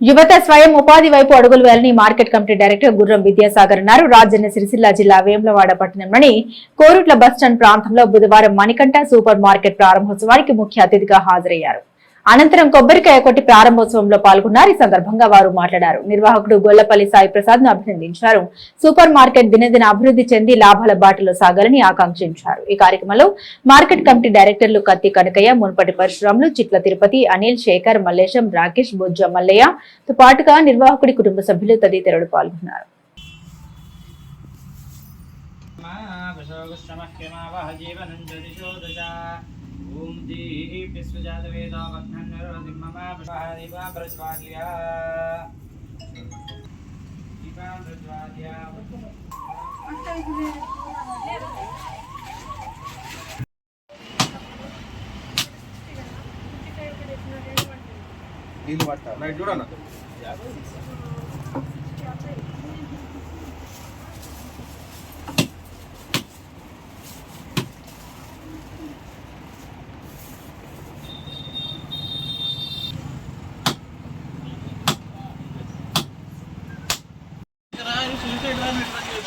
యువత స్వయం ఉపాధి వైపు అడుగులు వేయాలని మార్కెట్ కమిటీ డైరెక్టర్ గుర్రం విద్యాసాగర్ అన్నారు. రాజన్న సిరిసిల్ల జిల్లా వేములవాడ పట్టణంలోని కోరుట్ల బస్టాండ్ ప్రాంతంలో బుధవారం మణికంఠ సూపర్ మార్కెట్ ప్రారంభోత్సవానికి ముఖ్య అతిథిగా హాజరయ్యారు. అనంతరం కొబ్బరికాయ కొట్టి ప్రారంభోత్సవంలో పాల్గొన్నారు. ఈ సందర్భంగా వారు మాట్లాడారు. నిర్వాహకుడు గొల్లపల్లి సాయి ప్రసాద్ను అభినందించారు. సూపర్ మార్కెట్ దినదిన అభివృద్ధి చెంది లాభాల బాటలో సాగాలని ఆకాంక్షించారు. ఈ కార్యక్రమంలో మార్కెట్ కమిటీ డైరెక్టర్లు కత్తి కనకయ్య మున్పటి పరశురాములు చిట్ల తిరుపతి అనిల్ శేఖర్ మల్లేశం రాకేష్ బొజ్జ మల్లయ్య తో పాటుగా నిర్వాహకుడి కుటుంబ సభ్యులు తదితరులు పాల్గొన్నారు. జీవనం నీళ్ళు విశ్వజాతవేదా వఘ్నన్నరోధిమమ విశ్వహరివా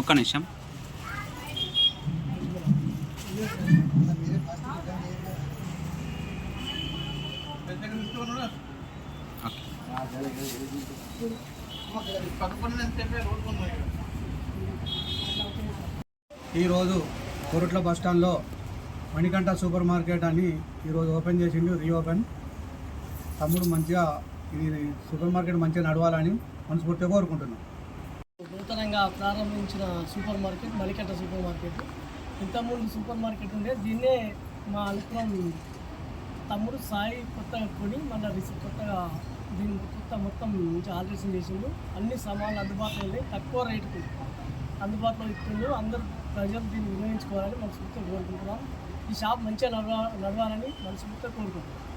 ఒక్క నిమిషం. ఈరోజు కొరుట్ల బస్ స్టాండ్లో మణికంఠ సూపర్ మార్కెట్ అని ఈరోజు ఓపెన్ చేసిండు రీఓపెన్. తమ్ముడు మంచిగా ఇది సూపర్ మార్కెట్ మంచిగా నడవాలని మనస్ఫూర్తిగా కోరుకుంటున్నాం. నూతనంగా ప్రారంభించిన సూపర్ మార్కెట్ మలికట్ట సూపర్ మార్కెట్. ఇంతకుముందు సూపర్ మార్కెట్ ఉండే దీన్నే మా అనుకులం తమ్ముడు సాయి కొత్తగా కొని మళ్ళీ రిసి- కొత్తగా దీన్ని కొత్త మొత్తం నుంచి ఆల్టరేషన్ చేసిండు. అన్ని సామాన్లు అందుబాటులో ఉన్నాయి తక్కువ రేటుకు అందుబాటులో ఇస్తుండు. అందరూ ప్రజలు దీన్ని వినియోగించుకోవాలని మనస్ఫూర్తిగా కోరుకుంటున్నాం. ఈ షాప్ మంచిగా నడవ నడవాలని మనస్ఫూర్తిగా కోరుకుంటున్నాం.